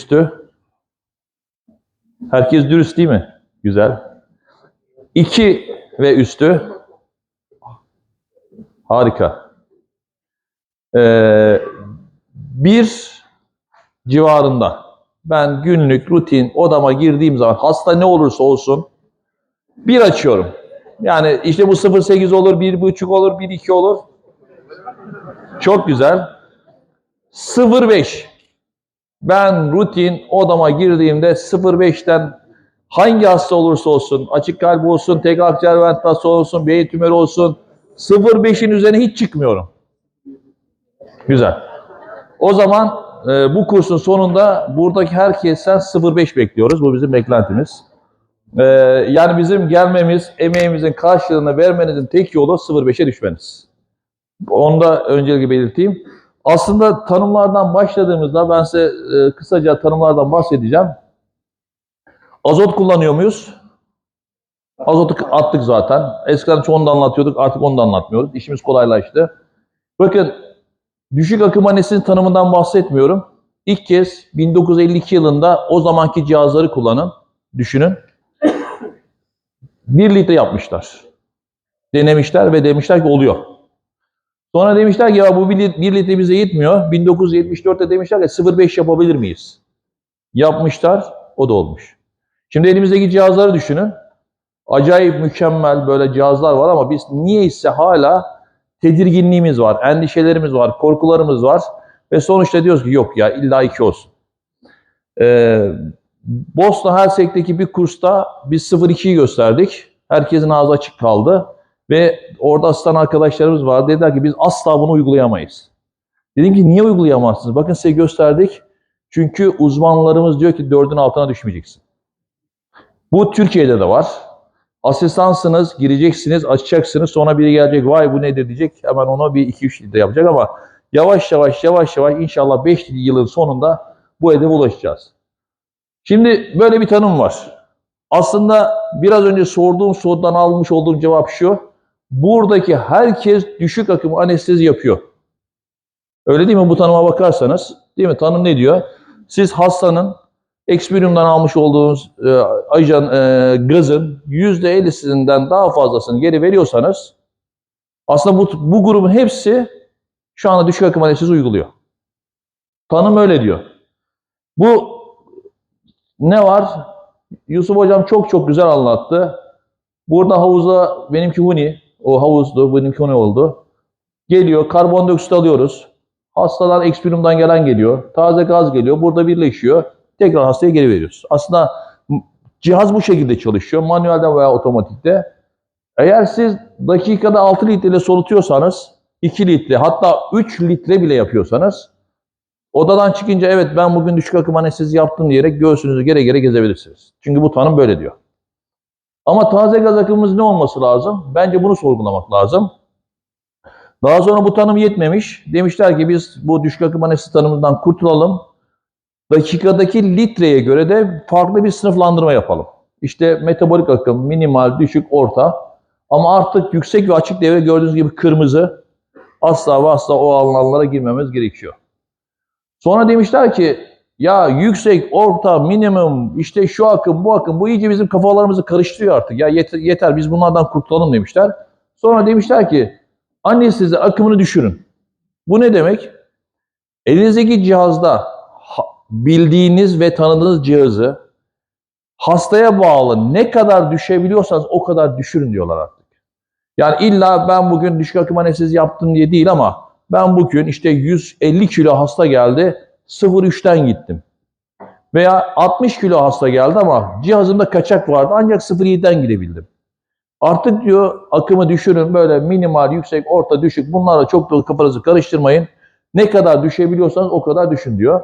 üstü. Herkes dürüst değil mi? Güzel. 2 ve üstü. Harika. Ee, bir civarında ben günlük rutin odama girdiğim zaman hasta ne olursa olsun bir açıyorum. Yani işte bu 0.8 olur, 1.5 olur, 1.2 olur. Çok güzel. 0.5. Ben rutin odama girdiğimde 0.5'ten hangi hasta olursa olsun, açık kalp olsun, tek akciğer ventilasyon olsun, beyin tümörü olsun, 0.5'in üzerine hiç çıkmıyorum. Güzel. O zaman e, bu kursun sonunda buradaki herkesten 0.5 bekliyoruz. Bu bizim beklentimiz. E, yani bizim gelmemiz, emeğimizin karşılığını vermenizin tek yolu 0.5'e düşmeniz. Onu da öncelikle belirteyim. Aslında tanımlardan başladığımızda ben size e, kısaca tanımlardan bahsedeceğim. Azot kullanıyor muyuz? Azotu attık zaten. Eskiden çoğunu da anlatıyorduk, artık onu da anlatmıyoruz. İşimiz kolaylaştı. Bakın, düşük akım anestezi tanımından bahsetmiyorum. İlk kez 1952 yılında o zamanki cihazları kullanın, düşünün. 1 litre yapmışlar. Denemişler ve demişler ki oluyor. Sonra demişler ki ya bu 1 litre bize yetmiyor. 1974'te demişler ki 0.5 yapabilir miyiz? Yapmışlar, o da olmuş. Şimdi elimizdeki cihazları düşünün. Acayip mükemmel böyle cihazlar var ama biz niyeyse hala tedirginliğimiz var, endişelerimiz var, korkularımız var. Ve sonuçta diyoruz ki yok ya illa iki olsun. Ee, Bosna Hersek'teki bir kursta biz 0.2'yi gösterdik. Herkesin ağzı açık kaldı. Ve orada asistan arkadaşlarımız var. Dediler ki biz asla bunu uygulayamayız. Dedim ki niye uygulayamazsınız? Bakın size gösterdik. Çünkü uzmanlarımız diyor ki dördün altına düşmeyeceksin. Bu Türkiye'de de var. Asistansınız, gireceksiniz, açacaksınız. Sonra biri gelecek, vay bu nedir diyecek. Hemen ona bir 2-3 litre yapacak ama yavaş yavaş yavaş yavaş inşallah 5 yılın sonunda bu hedefe ulaşacağız. Şimdi böyle bir tanım var. Aslında biraz önce sorduğum sorudan almış olduğum cevap şu. Buradaki herkes düşük akım anestezi yapıyor. Öyle değil mi? Bu tanıma bakarsanız, değil mi? Tanım ne diyor? Siz hastanın Experium'dan almış olduğunuz e, ajan e, gazın %50'sinden daha fazlasını geri veriyorsanız aslında bu, bu grubun hepsi şu anda düşük akım anestezi uyguluyor. Tanım öyle diyor. Bu ne var? Yusuf Hocam çok çok güzel anlattı. Burada havuza benimki huni, o havuzdu, benimki huni oldu. Geliyor, karbondioksit alıyoruz. Hastalar ekspirumdan gelen geliyor. Taze gaz geliyor, burada birleşiyor. Tekrar hastaya geri veriyoruz. Aslında cihaz bu şekilde çalışıyor. Manuelde veya otomatikte. Eğer siz dakikada 6 litre solutuyorsanız, 2 litre hatta 3 litre bile yapıyorsanız Odadan çıkınca evet ben bugün düşük akım anestezi yaptım diyerek göğsünüzü gere gere gezebilirsiniz. Çünkü bu tanım böyle diyor. Ama taze gaz akımımız ne olması lazım? Bence bunu sorgulamak lazım. Daha sonra bu tanım yetmemiş. Demişler ki biz bu düşük akım anestezi tanımından kurtulalım. Dakikadaki litreye göre de farklı bir sınıflandırma yapalım. İşte metabolik akım, minimal, düşük, orta. Ama artık yüksek ve açık devre gördüğünüz gibi kırmızı. Asla ve asla o alanlara girmemiz gerekiyor. Sonra demişler ki ya yüksek, orta, minimum, işte şu akım, bu akım, bu iyice bizim kafalarımızı karıştırıyor artık. Ya yeter, yeter biz bunlardan kurtulalım demişler. Sonra demişler ki anestezi akımını düşürün. Bu ne demek? Elinizdeki cihazda bildiğiniz ve tanıdığınız cihazı hastaya bağlı ne kadar düşebiliyorsanız o kadar düşürün diyorlar artık. Yani illa ben bugün düşük akım anestezi yaptım diye değil ama ben bugün işte 150 kilo hasta geldi, 0.3'ten gittim. Veya 60 kilo hasta geldi ama cihazımda kaçak vardı ancak 0.7'den gidebildim. Artık diyor akımı düşürün böyle minimal, yüksek, orta, düşük bunlarla çok da kafanızı karıştırmayın. Ne kadar düşebiliyorsanız o kadar düşün diyor.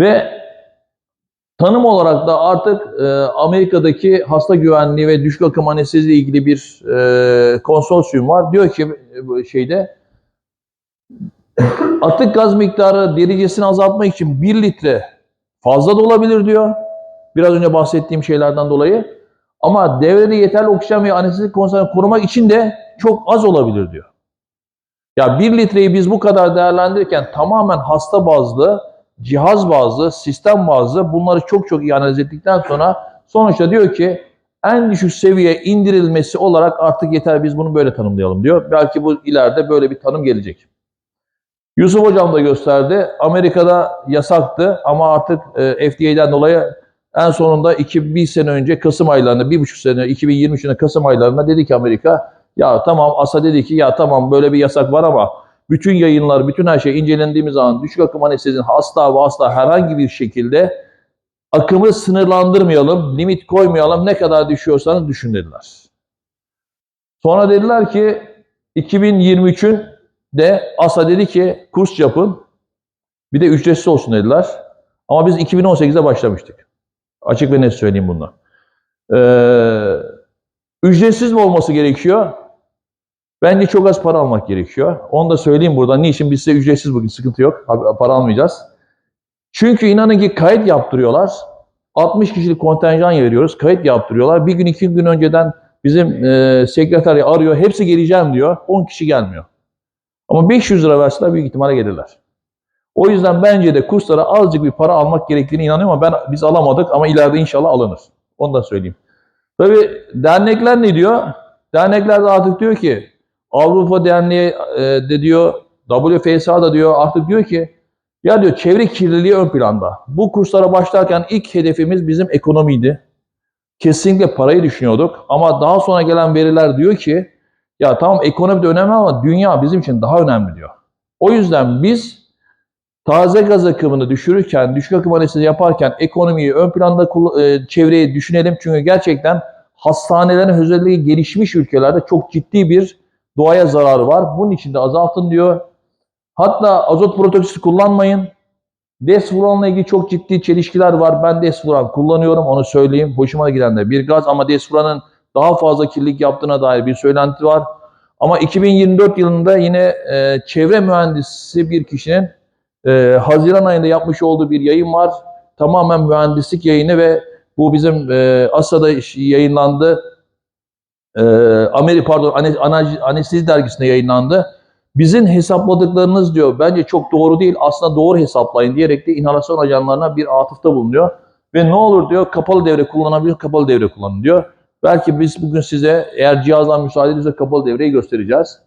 Ve tanım olarak da artık e, Amerika'daki hasta güvenliği ve düşük akım anestezi ile ilgili bir e, konsorsiyum var. Diyor ki e, şeyde atık gaz miktarı derecesini azaltmak için 1 litre fazla da olabilir diyor. Biraz önce bahsettiğim şeylerden dolayı. Ama devrede yeterli oksijen ve anestezik konsantrasyonu korumak için de çok az olabilir diyor. Ya 1 litreyi biz bu kadar değerlendirirken tamamen hasta bazlı cihaz bazlı, sistem bazlı bunları çok çok iyi analiz ettikten sonra sonuçta diyor ki en düşük seviye indirilmesi olarak artık yeter biz bunu böyle tanımlayalım diyor. Belki bu ileride böyle bir tanım gelecek. Yusuf Hocam da gösterdi. Amerika'da yasaktı ama artık e, FDA'den dolayı en sonunda iki, bir sene önce Kasım aylarında, bir buçuk sene 2023'ün Kasım aylarında dedi ki Amerika ya tamam ASA dedi ki ya tamam böyle bir yasak var ama bütün yayınlar, bütün her şey incelendiğimiz zaman düşük akım anestezinin asla ve asla herhangi bir şekilde akımı sınırlandırmayalım, limit koymayalım, ne kadar düşüyorsanız düşün dediler. Sonra dediler ki 2023'ün de ASA dedi ki kurs yapın, bir de ücretsiz olsun dediler. Ama biz 2018'de başlamıştık. Açık ve net söyleyeyim bunu. Ee, ücretsiz mi olması gerekiyor? Bence çok az para almak gerekiyor. Onu da söyleyeyim burada. Niçin? Biz size ücretsiz bugün sıkıntı yok. Para almayacağız. Çünkü inanın ki kayıt yaptırıyorlar. 60 kişilik kontenjan veriyoruz. Kayıt yaptırıyorlar. Bir gün iki gün önceden bizim e, sekreteri arıyor. Hepsi geleceğim diyor. 10 kişi gelmiyor. Ama 500 lira verseler büyük ihtimalle gelirler. O yüzden bence de kurslara azıcık bir para almak gerektiğini inanıyorum ama ben biz alamadık ama ileride inşallah alınır. Onu da söyleyeyim. Tabii dernekler ne diyor? Dernekler de artık diyor ki Avrupa Derneği e, de diyor WFSA da diyor artık diyor ki ya diyor çevre kirliliği ön planda. Bu kurslara başlarken ilk hedefimiz bizim ekonomiydi. Kesinlikle parayı düşünüyorduk ama daha sonra gelen veriler diyor ki ya tamam ekonomi de önemli ama dünya bizim için daha önemli diyor. O yüzden biz taze gaz akımını düşürürken, düşük akım anestezi yaparken ekonomiyi ön planda e, çevreyi düşünelim. Çünkü gerçekten hastanelerin özellikle gelişmiş ülkelerde çok ciddi bir doğaya zararı var. Bunun için de azaltın diyor. Hatta azot protoksisi kullanmayın. Desfuranla ilgili çok ciddi çelişkiler var. Ben desfuran kullanıyorum onu söyleyeyim. Hoşuma giden de bir gaz ama desfuranın daha fazla kirlilik yaptığına dair bir söylenti var. Ama 2024 yılında yine e, çevre mühendisi bir kişinin e, Haziran ayında yapmış olduğu bir yayın var. Tamamen mühendislik yayını ve bu bizim e, ASA'da yayınlandı. E, Amerika pardon Anestezi dergisinde yayınlandı. Bizim hesapladıklarınız diyor bence çok doğru değil aslında doğru hesaplayın diyerek de inhalasyon ajanlarına bir atıfta bulunuyor. Ve ne olur diyor kapalı devre kullanabilir kapalı devre kullanın diyor. Belki biz bugün size eğer cihazdan müsaade edilirse kapalı devreyi göstereceğiz.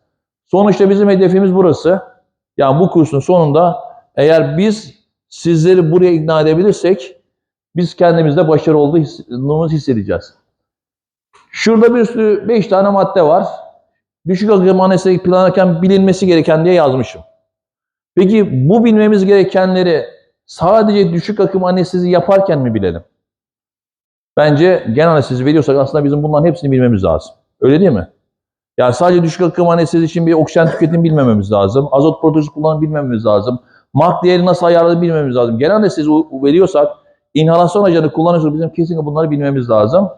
Sonuçta bizim hedefimiz burası. Yani bu kursun sonunda eğer biz sizleri buraya ikna edebilirsek biz kendimizde başarılı olduğumuzu hissedeceğiz. Şurada bir sürü 5 tane madde var. Düşük akım anestezi planlarken bilinmesi gereken diye yazmışım. Peki bu bilmemiz gerekenleri sadece düşük akım anestezi yaparken mi bilelim? Bence genel anestezi veriyorsak aslında bizim bunların hepsini bilmemiz lazım. Öyle değil mi? Yani sadece düşük akım anestezi için bir oksijen tüketim bilmememiz lazım. Azot protozu kullanım bilmememiz lazım. Mark değeri nasıl ayarladığını bilmemiz lazım. Genel anestezi veriyorsak, inhalasyon ajanı kullanıyorsak bizim kesinlikle bunları bilmemiz lazım.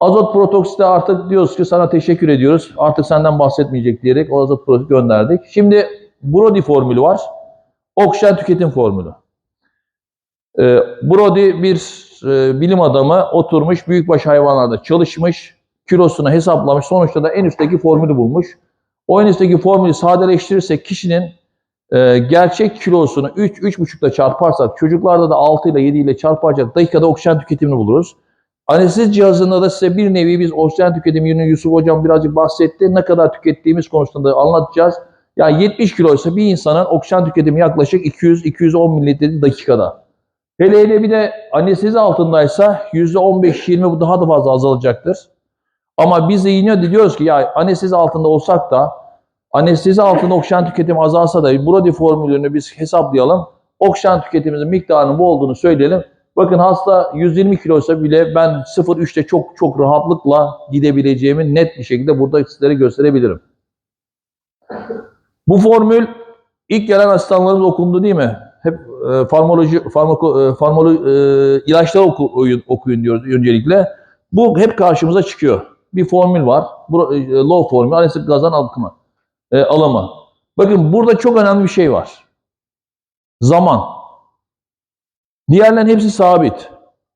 Azot protoksite artık diyoruz ki sana teşekkür ediyoruz. Artık senden bahsetmeyecek diyerek o azot protoksit gönderdik. Şimdi Brody formülü var. Oksijen tüketim formülü. Ee, Brody bir e, bilim adamı oturmuş büyükbaş hayvanlarda çalışmış. Kilosunu hesaplamış. Sonuçta da en üstteki formülü bulmuş. O en üstteki formülü sadeleştirirsek kişinin e, gerçek kilosunu 3-3,5 ile çarparsak çocuklarda da 6 ile 7 ile çarparsak dakikada oksijen tüketimini buluruz. Anestezi cihazında da size bir nevi biz oksijen tüketimini Yusuf Hocam birazcık bahsetti. Ne kadar tükettiğimiz konusunda anlatacağız. Ya yani 70 kiloysa bir insanın oksijen tüketimi yaklaşık 200-210 mililitre dakikada. Hele hele bir de anestezi altındaysa %15-20 bu daha da fazla azalacaktır. Ama biz de yine diyoruz ki ya anestezi altında olsak da anestezi altında oksijen tüketimi azalsa da Brody formülünü biz hesaplayalım. Oksijen tüketimimizin miktarının bu olduğunu söyleyelim. Bakın hasta 120 kiloysa bile ben 0.3'te çok çok rahatlıkla gidebileceğimi net bir şekilde burada sizlere gösterebilirim. Bu formül ilk gelen asistanlarımız okundu değil mi? E, farmoloji, farmako, e, farmolo, e, ilaçlar oku, oyun, okuyun diyoruz öncelikle. Bu hep karşımıza çıkıyor. Bir formül var. Bu, low formül, anestezik gazdan alımı. E, alımı. Bakın burada çok önemli bir şey var. Zaman. Diğerlerin hepsi sabit.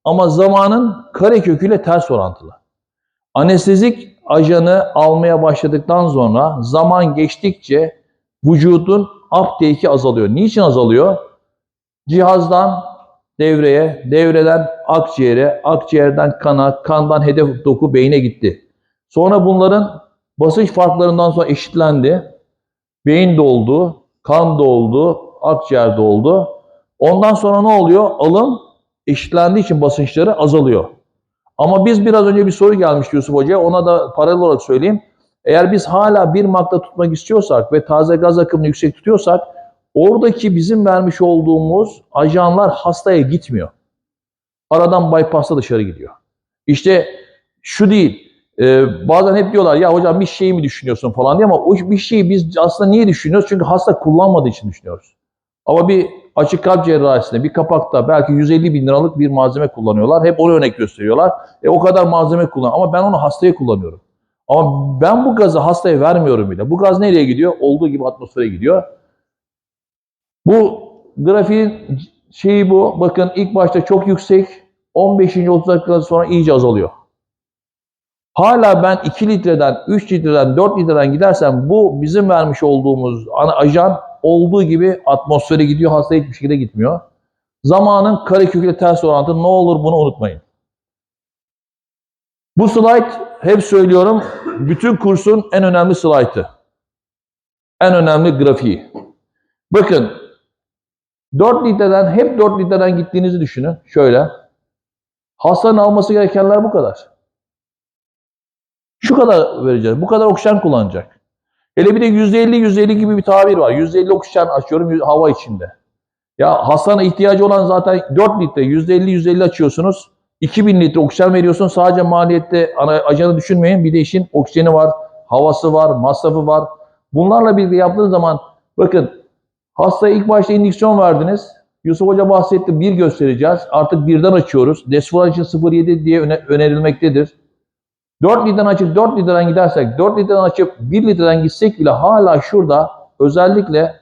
Ama zamanın kare köküyle ters orantılı. Anestezik ajanı almaya başladıktan sonra zaman geçtikçe vücudun uptake'i azalıyor. Niçin azalıyor? Cihazdan devreye, devreden akciğere, akciğerden kana, kandan hedef doku beyne gitti. Sonra bunların basınç farklarından sonra eşitlendi. Beyin doldu, kan doldu, akciğer doldu. Ondan sonra ne oluyor? Alım eşitlendiği için basınçları azalıyor. Ama biz biraz önce bir soru gelmişti Yusuf Hoca'ya. Ona da paralel olarak söyleyeyim. Eğer biz hala bir makta tutmak istiyorsak ve taze gaz akımını yüksek tutuyorsak oradaki bizim vermiş olduğumuz ajanlar hastaya gitmiyor. Aradan bypass'la dışarı gidiyor. İşte şu değil. e, bazen hep diyorlar ya hocam bir şey mi düşünüyorsun falan diye ama o bir şeyi biz aslında niye düşünüyoruz? Çünkü hasta kullanmadığı için düşünüyoruz. Ama bir açık kalp cerrahisinde bir kapakta belki 150 bin liralık bir malzeme kullanıyorlar. Hep onu örnek gösteriyorlar. E o kadar malzeme kullan. Ama ben onu hastaya kullanıyorum. Ama ben bu gazı hastaya vermiyorum bile. Bu gaz nereye gidiyor? Olduğu gibi atmosfere gidiyor. Bu grafiğin şeyi bu. Bakın ilk başta çok yüksek. 15. 30 dakika sonra iyice azalıyor. Hala ben 2 litreden, 3 litreden, 4 litreden gidersem bu bizim vermiş olduğumuz ana ajan olduğu gibi atmosfere gidiyor. Hasta hiçbir şekilde gitmiyor. Zamanın kareköküyle ters orantı ne olur bunu unutmayın. Bu slide hep söylüyorum bütün kursun en önemli slaytı. En önemli grafiği. Bakın 4 litreden hep 4 litreden gittiğinizi düşünün. Şöyle. Hastanın alması gerekenler bu kadar. Şu kadar vereceğiz. Bu kadar oksijen kullanacak. Hele bir de %50 %50 gibi bir tabir var. %50 oksijen açıyorum hava içinde. Ya hastanın ihtiyacı olan zaten 4 litre %50 %50 açıyorsunuz. 2000 litre oksijen veriyorsun. Sadece maliyette ana ajanı düşünmeyin. Bir de işin oksijeni var, havası var, masrafı var. Bunlarla birlikte yaptığınız zaman bakın hastaya ilk başta indüksiyon verdiniz. Yusuf Hoca bahsetti. Bir göstereceğiz. Artık birden açıyoruz. Desfluracı 0.7 diye öne- önerilmektedir. 4 litreden açıp 4 litreden gidersek, 4 litreden açıp 1 litreden gitsek bile hala şurada özellikle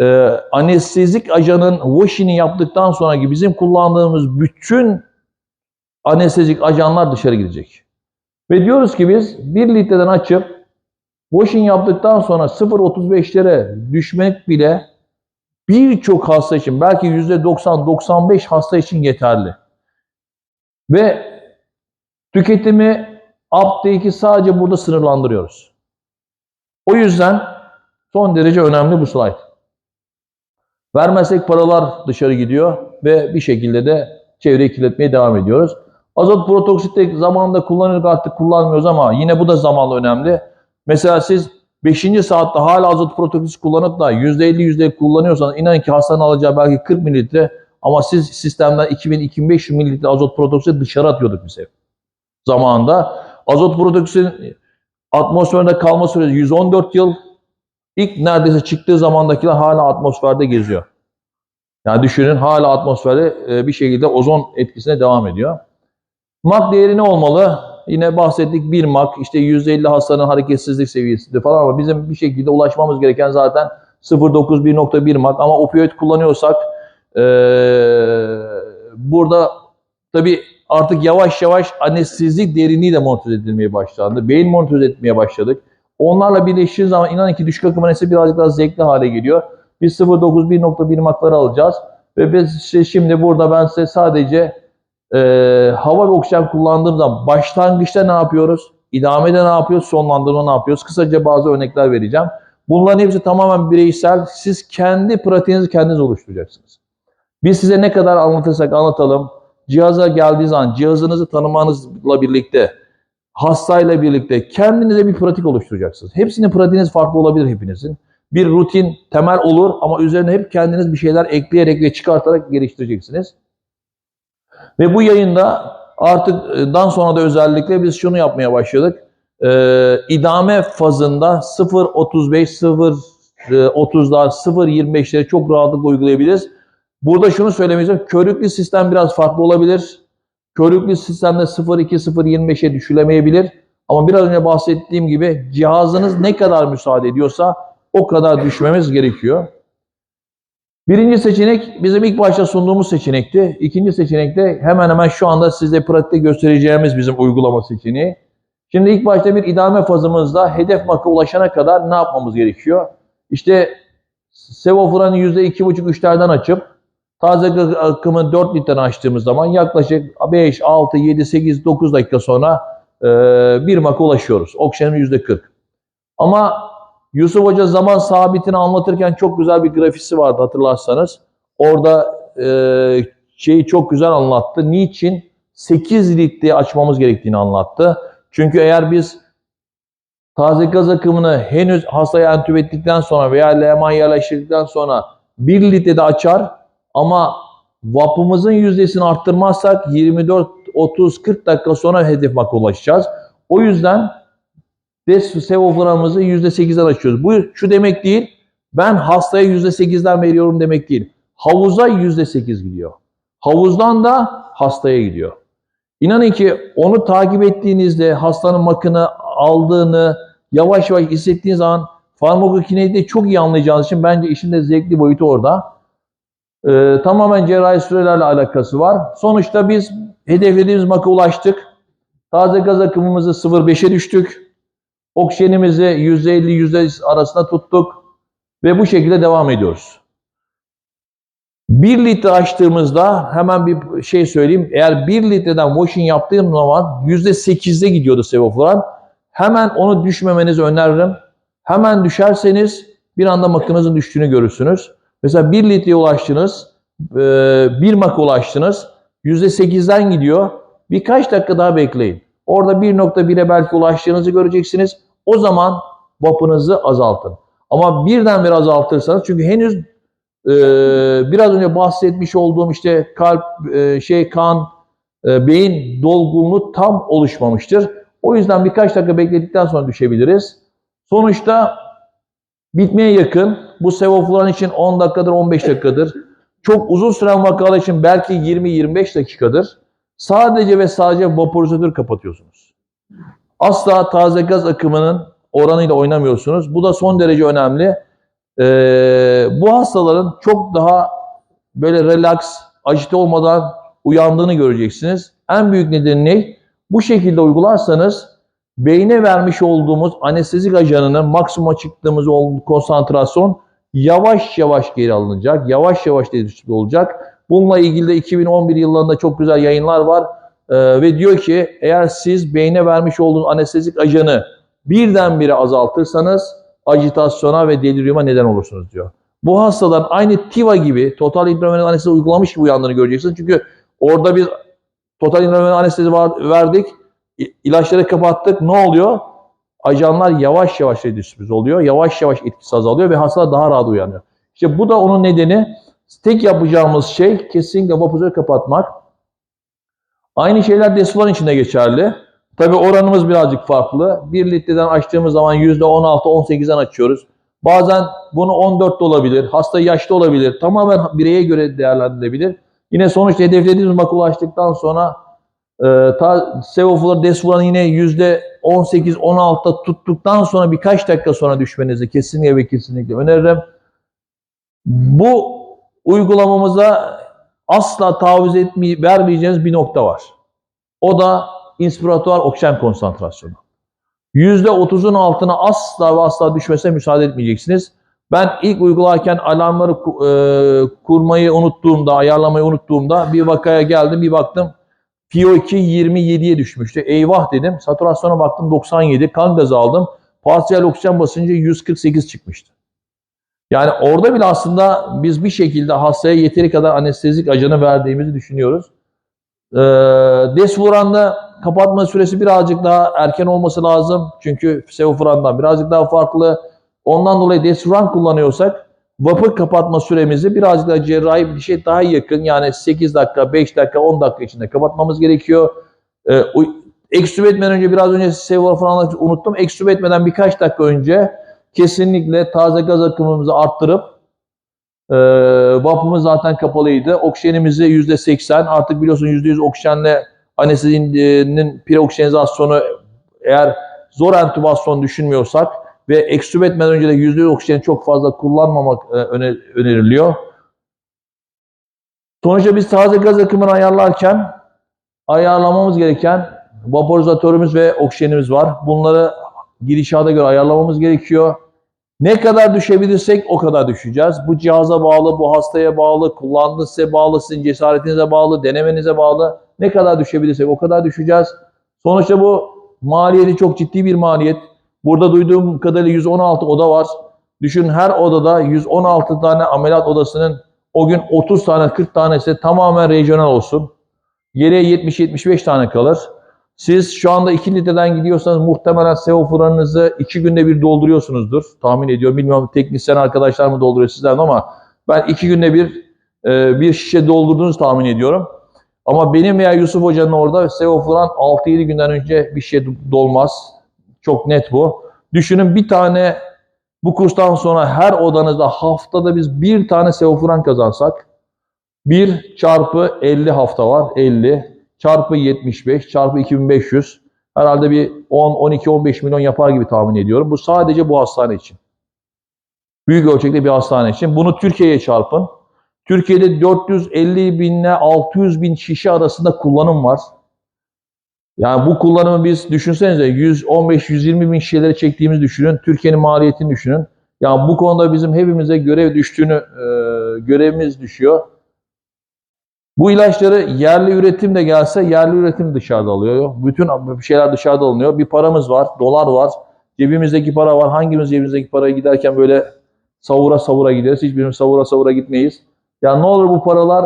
e, anestezik ajanın washing'i yaptıktan sonraki bizim kullandığımız bütün anestezik ajanlar dışarı gidecek. Ve diyoruz ki biz 1 litreden açıp washing yaptıktan sonra 0.35'lere düşmek bile birçok hasta için belki %90-95 hasta için yeterli. Ve tüketimi uptake'i sadece burada sınırlandırıyoruz. O yüzden son derece önemli bu slide. Vermezsek paralar dışarı gidiyor ve bir şekilde de çevreyi kirletmeye devam ediyoruz. Azot protoksit zamanında kullanıyorduk artık kullanmıyoruz ama yine bu da zamanla önemli. Mesela siz 5. saatte hala azot protoksit kullanıp da %50 %50 kullanıyorsanız inanın ki hastanın alacağı belki 40 mililitre ama siz sistemden 2000-2500 mililitre azot protoksit dışarı atıyorduk biz hep. Zamanında azot protoksitin atmosferde kalma süresi 114 yıl. İlk neredeyse çıktığı zamandakiler hala atmosferde geziyor. Yani düşünün hala atmosferde bir şekilde ozon etkisine devam ediyor. Mak değeri ne olmalı? Yine bahsettik 1 mak, işte 150 hastanın hareketsizlik seviyesidir falan ama bizim bir şekilde ulaşmamız gereken zaten 0.9 1.1 mak ama opioid kullanıyorsak e, burada tabi artık yavaş yavaş anestezlik derinliği de monitör edilmeye başlandı. Beyin monitör etmeye başladık. Onlarla birleştiği zaman inanın ki düşük akım anestezi birazcık daha zevkli hale geliyor. Biz 0.9 1.1 makları alacağız. Ve biz işte şimdi burada ben size sadece e, hava ve oksijen kullandığım zaman başlangıçta ne yapıyoruz? İdamede ne yapıyoruz? Sonlandırma ne yapıyoruz? Kısaca bazı örnekler vereceğim. Bunların hepsi tamamen bireysel. Siz kendi pratiğinizi kendiniz oluşturacaksınız. Biz size ne kadar anlatırsak anlatalım. Cihaza geldiği zaman cihazınızı tanımanızla birlikte, hastayla birlikte kendinize bir pratik oluşturacaksınız. Hepsinin pratiğiniz farklı olabilir hepinizin. Bir rutin, temel olur ama üzerine hep kendiniz bir şeyler ekleyerek ve çıkartarak geliştireceksiniz. Ve bu yayında artık e, dan sonra da özellikle biz şunu yapmaya başladık. Ee, idame fazında 0.35, 0.30'lar, 0.25'leri çok rahatlıkla uygulayabiliriz. Burada şunu söylemeyeceğim. Körüklü sistem biraz farklı olabilir. Körüklü sistemde 0.2, 0.25'e düşülemeyebilir. Ama biraz önce bahsettiğim gibi cihazınız ne kadar müsaade ediyorsa o kadar düşmemiz gerekiyor. Birinci seçenek bizim ilk başta sunduğumuz seçenekti. İkinci seçenek de hemen hemen şu anda size pratikte göstereceğimiz bizim uygulama seçeneği. Şimdi ilk başta bir idame fazımızda hedef maka ulaşana kadar ne yapmamız gerekiyor? İşte sevofranı %2,5-3'lerden açıp Taze akımı 4 litre açtığımız zaman yaklaşık 5, 6, 7, 8, 9 dakika sonra bir maka ulaşıyoruz. Oksijenin %40. Ama Yusuf Hoca zaman sabitini anlatırken çok güzel bir grafisi vardı hatırlarsanız. Orada e, şeyi çok güzel anlattı. Niçin 8 litre açmamız gerektiğini anlattı. Çünkü eğer biz taze gaz akımını henüz hastaya entübe ettikten sonra veya leman yerleştirdikten sonra 1 litrede açar ama vapımızın yüzdesini arttırmazsak 24, 30, 40 dakika sonra hedef ulaşacağız. O yüzden DES sevoframımızı %8'den açıyoruz. Bu şu demek değil, ben hastaya %8'den veriyorum demek değil. Havuza %8 gidiyor. Havuzdan da hastaya gidiyor. İnanın ki onu takip ettiğinizde hastanın makını aldığını yavaş yavaş hissettiğiniz zaman farmakokinetiği çok iyi anlayacağınız için bence işin de zevkli boyutu orada. Ee, tamamen cerrahi sürelerle alakası var. Sonuçta biz hedeflediğimiz maka ulaştık. Taze gaz akımımızı 0.5'e düştük. Oksijenimizi %50-%100 arasında tuttuk. Ve bu şekilde devam ediyoruz. 1 litre açtığımızda hemen bir şey söyleyeyim. Eğer 1 litreden washing yaptığım zaman %8'de gidiyordu sevofluran. Hemen onu düşmemenizi öneririm. Hemen düşerseniz bir anda makınızın düştüğünü görürsünüz. Mesela 1 litreye ulaştınız, e, bir maka ulaştınız, %8'den gidiyor. Birkaç dakika daha bekleyin. Orada 1.1'e belki ulaştığınızı göreceksiniz. O zaman vapınızı azaltın. Ama birdenbire azaltırsanız çünkü henüz e, biraz önce bahsetmiş olduğum işte kalp, e, şey kan, e, beyin dolgunluğu tam oluşmamıştır. O yüzden birkaç dakika bekledikten sonra düşebiliriz. Sonuçta bitmeye yakın. Bu sevofluran için 10 dakikadır, 15 dakikadır. Çok uzun süren vakalar için belki 20-25 dakikadır. Sadece ve sadece vaporizatör kapatıyorsunuz. Asla taze gaz akımının oranıyla oynamıyorsunuz. Bu da son derece önemli. Ee, bu hastaların çok daha böyle relax, ajite olmadan uyandığını göreceksiniz. En büyük nedeni ne? Bu şekilde uygularsanız beyne vermiş olduğumuz anestezik ajanının maksimuma çıktığımız konsantrasyon yavaş yavaş geri alınacak. Yavaş yavaş distribüte olacak. Bununla ilgili de 2011 yıllarında çok güzel yayınlar var. Ee, ve diyor ki eğer siz beyne vermiş olduğunuz anestezik ajanı birdenbire azaltırsanız ajitasyona ve deliriuma neden olursunuz diyor. Bu hastaların aynı TIVA gibi total intravenöz anestezi uygulamış gibi uyandığını göreceksiniz. Çünkü orada biz total intravenöz anestezi verdik, ilaçları kapattık. Ne oluyor? Ajanlar yavaş yavaş redüsüz oluyor. Yavaş yavaş etkisi azalıyor ve hastalar daha rahat uyanıyor. İşte bu da onun nedeni. Tek yapacağımız şey kesinlikle vapuzları kapatmak. Aynı şeyler Desflon için de geçerli. Tabi oranımız birazcık farklı. 1 litreden açtığımız zaman %16-18'den açıyoruz. Bazen bunu 14 de olabilir. Hasta yaşlı olabilir. Tamamen bireye göre değerlendirilebilir. Yine sonuçta hedeflediğimiz maka ulaştıktan sonra e, ta, Sevoflor Desflon yine %18-16'da tuttuktan sonra birkaç dakika sonra düşmenizi kesinlikle ve kesinlikle öneririm. Bu uygulamamıza asla taviz etmey vermeyeceğiniz bir nokta var. O da inspiratuar oksijen konsantrasyonu. %30'un altına asla ve asla düşmesine müsaade etmeyeceksiniz. Ben ilk uygularken alarmları e, kurmayı unuttuğumda, ayarlamayı unuttuğumda bir vakaya geldim bir baktım PO2 27'ye düşmüştü. Eyvah dedim. Saturasyona baktım 97. Kan gazı aldım. Parsiyel oksijen basıncı 148 çıkmıştı. Yani orada bile aslında biz bir şekilde hastaya yeteri kadar anestezik ajanı verdiğimizi düşünüyoruz. Ee, Desfluran'da kapatma süresi birazcık daha erken olması lazım. Çünkü Sevofluran'dan birazcık daha farklı. Ondan dolayı Desfluran kullanıyorsak vapur kapatma süremizi birazcık daha cerrahi bir şey daha yakın. Yani 8 dakika, 5 dakika, 10 dakika içinde kapatmamız gerekiyor. Ee, ekstübe etmeden önce biraz önce Sevofluran'ı unuttum. Ekstübe etmeden birkaç dakika önce kesinlikle taze gaz akımımızı arttırıp e, vapımız zaten kapalıydı. Oksijenimizi %80 artık biliyorsun %100 oksijenle anestezinin preoksijenizasyonu eğer zor entübasyon düşünmüyorsak ve ekstübe etmeden önce de %100 oksijeni çok fazla kullanmamak e, öne- öneriliyor. Sonuçta biz taze gaz akımını ayarlarken ayarlamamız gereken vaporizatörümüz ve oksijenimiz var. Bunları gidişata göre ayarlamamız gerekiyor. Ne kadar düşebilirsek o kadar düşeceğiz. Bu cihaza bağlı, bu hastaya bağlı, kullandığınız size bağlı, sizin cesaretinize bağlı, denemenize bağlı. Ne kadar düşebilirsek o kadar düşeceğiz. Sonuçta bu maliyeti çok ciddi bir maliyet. Burada duyduğum kadarıyla 116 oda var. Düşün her odada 116 tane ameliyat odasının o gün 30 tane 40 tanesi tamamen rejyonel olsun. Geriye 70-75 tane kalır. Siz şu anda 2 litreden gidiyorsanız muhtemelen SEO fırınınızı 2 günde bir dolduruyorsunuzdur. Tahmin ediyorum. Bilmiyorum teknisyen arkadaşlar mı dolduruyor sizden ama ben 2 günde bir e, bir şişe doldurduğunuzu tahmin ediyorum. Ama benim veya Yusuf Hoca'nın orada SEO fıran 6-7 günden önce bir şey dolmaz. Çok net bu. Düşünün bir tane bu kurstan sonra her odanızda haftada biz bir tane SEO fıran kazansak 1 çarpı 50 hafta var. 50 çarpı 75 çarpı 2500 herhalde bir 10, 12, 15 milyon yapar gibi tahmin ediyorum. Bu sadece bu hastane için. Büyük ölçekli bir hastane için. Bunu Türkiye'ye çarpın. Türkiye'de 450 binle 600 bin şişe arasında kullanım var. Yani bu kullanımı biz düşünsenize 115-120 bin şişeleri çektiğimizi düşünün. Türkiye'nin maliyetini düşünün. Yani bu konuda bizim hepimize görev düştüğünü, e, görevimiz düşüyor. Bu ilaçları yerli üretim de gelse yerli üretim dışarıda alıyor. Bütün şeyler dışarıda alınıyor. Bir paramız var, dolar var. Cebimizdeki para var. Hangimiz cebimizdeki paraya giderken böyle savura savura gideriz. Hiçbirimiz savura savura gitmeyiz. Yani ne olur bu paralar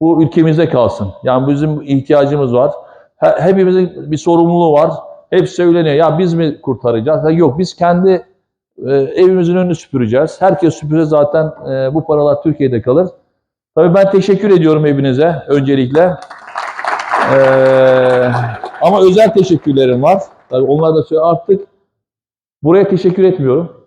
bu ülkemizde kalsın. Yani bizim ihtiyacımız var. He- Hepimizin bir sorumluluğu var. Hep söyleniyor. Ya biz mi kurtaracağız? Ha, yok biz kendi e, evimizin önünü süpüreceğiz. Herkes süpürse zaten e, bu paralar Türkiye'de kalır. Tabii ben teşekkür ediyorum hepinize öncelikle. Ee, ama özel teşekkürlerim var. Tabii onlar da söyle artık buraya teşekkür etmiyorum.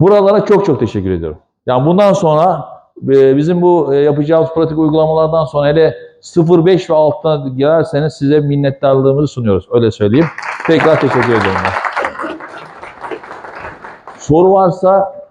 Buralara çok çok teşekkür ediyorum. Yani bundan sonra e, bizim bu e, yapacağımız pratik uygulamalardan sonra hele 0.5 ve altına girerseniz size minnettarlığımızı sunuyoruz. Öyle söyleyeyim. Tekrar teşekkür ediyorum. Soru varsa